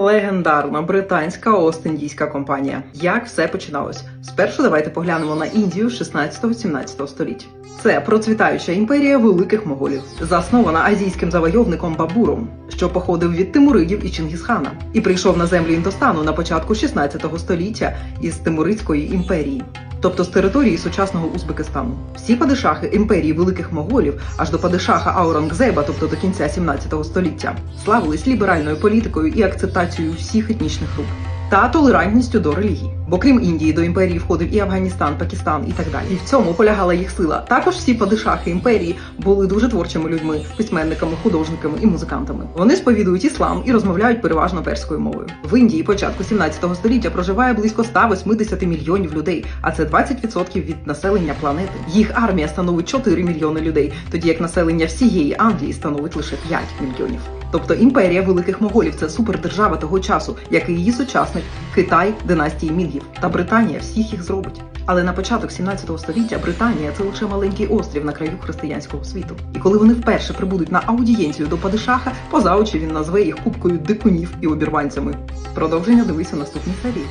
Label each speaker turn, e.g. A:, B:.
A: Легендарна британська Ост-Індійська компанія. Як все починалось? Спершу давайте поглянемо на Індію 16-17 століть. Це процвітаюча імперія великих моголів, заснована азійським завойовником Бабуром, що походив від Тимуридів і Чингісхана, і прийшов на землю Індостану на початку 16 століття із Тимуридської імперії. Тобто з території сучасного Узбекистану. Всі падишахи імперії великих моголів аж до падишаха Аурангзеба, тобто до кінця 17 століття, славились ліберальною політикою і акцептацією всіх етнічних груп та толерантністю до релігій. Бо крім Індії до імперії входив і Афганістан, Пакистан і так далі. І в цьому полягала їх сила. Також всі падишахи імперії були дуже творчими людьми, письменниками, художниками і музикантами. Вони сповідують іслам і розмовляють переважно перською мовою. В Індії початку 17 століття проживає близько 180 мільйонів людей, а це 20% від населення планети. Їх армія становить 4 мільйони людей, тоді як населення всієї Англії становить лише 5 мільйонів. Тобто імперія великих моголів це супердержава того часу, як і її сучасник Китай династії Мінгів та Британія всіх їх зробить. Але на початок 17 століття Британія це лише маленький острів на краю християнського світу. І коли вони вперше прибудуть на аудієнцію до падишаха, поза очі він назве їх кубкою дикунів і обірванцями. Продовження дивися в наступній серії.